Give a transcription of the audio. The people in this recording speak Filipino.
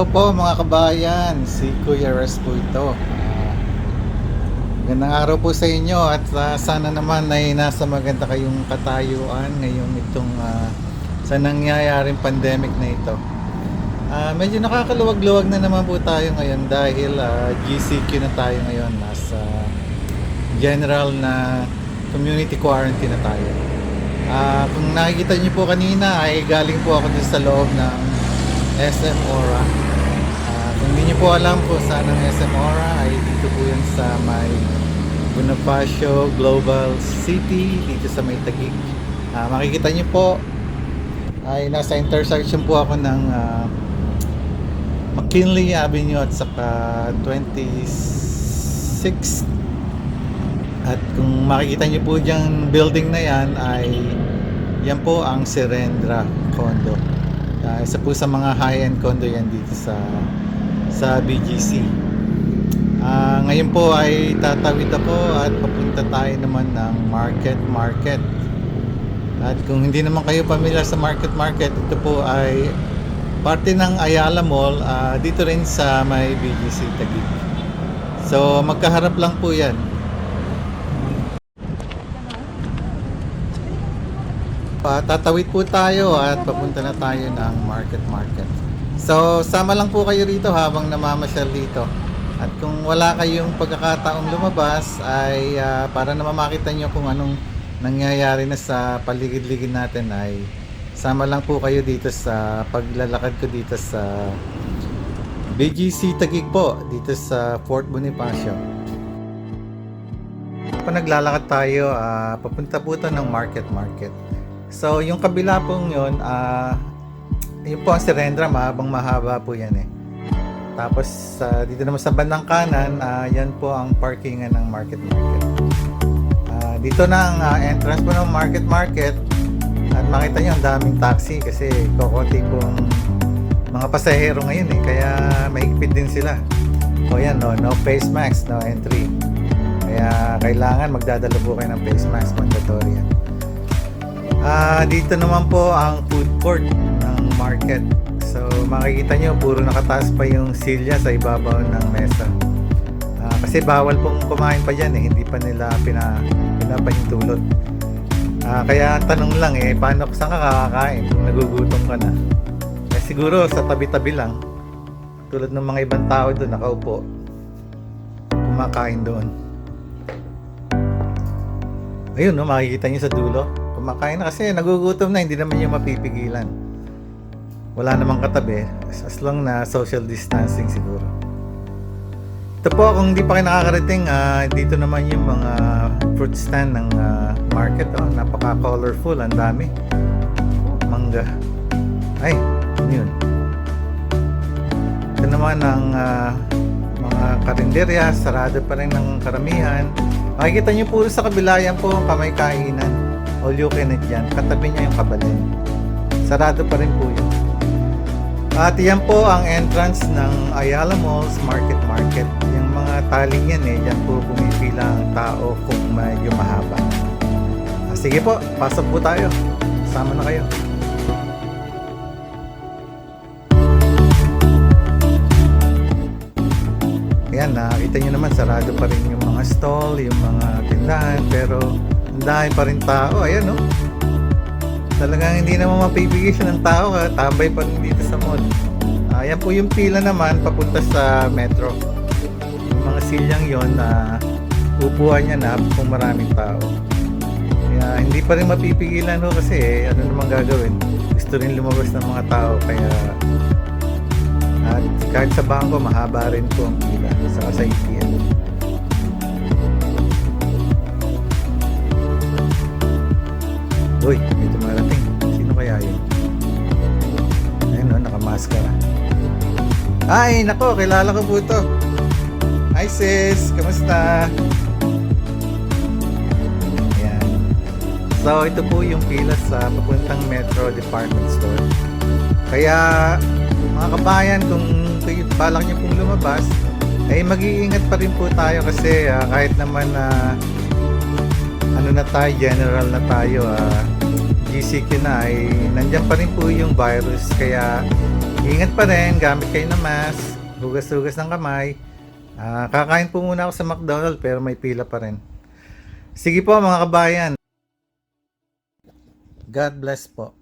Hello po mga kabayan, si Kuya Res po ito. Magandang araw po sa inyo at ah, sana naman ay nasa maganda kayong katayuan ngayong itong ah, sa nangyayaring pandemic na ito. Ah, medyo nakakaluwag-luwag na naman po tayo ngayon dahil ah, GCQ na tayo ngayon. Nasa general na community quarantine na tayo. Ah, kung nakikita niyo po kanina ay galing po ako dun sa loob ng SM Aura. Kung hindi niyo po alam po saan ang SM Aura ay dito po yan sa may Bonifacio Global City dito sa may Taguig. Ah, makikita niyo po ay nasa intersection po ako ng ah, McKinley Avenue at saka 26 at kung makikita niyo po diyang building na yan ay yan po ang Serendra Condo. Ah, isa po sa mga high-end condo yan dito sa sa BGC. Ah, ngayon po ay tatawid ako at papunta tayo naman ng Market Market. At kung hindi naman kayo pamilyar sa Market Market, ito po ay parte ng Ayala Mall ah, dito rin sa may BGC Taguig. So magkaharap lang po yan. Pa, tatawid po tayo at papunta na tayo ng market market. So, sama lang po kayo rito habang namamasyal dito. At kung wala kayong pagkakataong lumabas ay ah, para na makita nyo kung anong nangyayari na sa paligid-ligid natin ay sama lang po kayo dito sa paglalakad ko dito sa BGC Taguig po dito sa Fort Bonifacio. Kung naglalakad tayo, ah, papunta po ito ng market market. So, yung kabila pong yun, ah, yun po ang Serendra, mahabang mahaba po yan eh. Tapos sa dito naman sa bandang kanan, ah, yan po ang parkingan ng Market Market. Ah, dito na ang ah, entrance po ng Market Market. At makita nyo ang daming taxi kasi kokonti pong mga pasahero ngayon eh. Kaya mahigpit din sila. O yan, no, no face mask, no entry. Kaya kailangan magdadala po kayo ng face mask, mandatory yan. Ah, dito naman po ang food court ng market. So makikita nyo, puro nakataas pa yung silya sa ibabaw ng mesa. Ah, kasi bawal pong kumain pa dyan eh, hindi pa nila pina, pinapahintulot. Ah, kaya ang tanong lang eh, paano saan ka kakakain kung nagugutom ka na? Eh, siguro sa tabi-tabi lang, tulad ng mga ibang tao doon nakaupo, kumakain doon. Ayun, no, makikita nyo sa dulo. Kumakain na kasi nagugutom na, hindi naman yung mapipigilan. Wala namang katabi, as, long na social distancing siguro. Ito po, kung hindi pa kayo nakakarating, ah, dito naman yung mga fruit stand ng ah, market. Oh, napaka-colorful, ang dami. Mangga. Ay, ano yun? Ito naman ang ah, mga karinderya, sarado pa rin ng karamihan. Makikita nyo puro sa kabila yan po ang kamay kainan. All you can eat yan. Katabi niya yung kabalin. Sarado pa rin po yun. At yan po ang entrance ng Ayala Malls Market Market. Yung mga taling yan eh, dyan po pumipila ang tao kung medyo mahaba. Ah, sige po, pasok po tayo. Sama na kayo. Ayan, nakita nyo naman, sarado pa rin yung mga stall, yung mga tindahan, pero ang dami pa rin tao. Ayan, no? Talagang hindi naman mapipigil ng tao, ha? Tambay pa rin dito sa mall. Ayan po yung pila naman, papunta sa metro. Yung mga silyang yon na upuan niya na kung maraming tao. Kaya hindi pa rin mapipigilan ho kasi eh, ano naman gagawin. Gusto rin lumabas ng mga tao, kaya at kahit sa bangko, mahaba rin po ang pila sa sa ATM. Uy, may Nakamaskara. Ay, nako, kilala ko po ito. Hi sis, kamusta? Ayan. So, ito po yung pila sa papuntang Metro Department Store. Kaya, mga kabayan, kung balak niyo pong lumabas, ay mag-iingat pa rin po tayo kasi ah, kahit naman na ano na tayo, general na tayo, ah, GCQ na, ay nandyan pa rin po yung virus. Kaya, ingat pa rin, gamit kayo ng mask, hugas-hugas ng kamay. Ah, kakain po muna ako sa McDonald's pero may pila pa rin. Sige po mga kabayan. God bless po.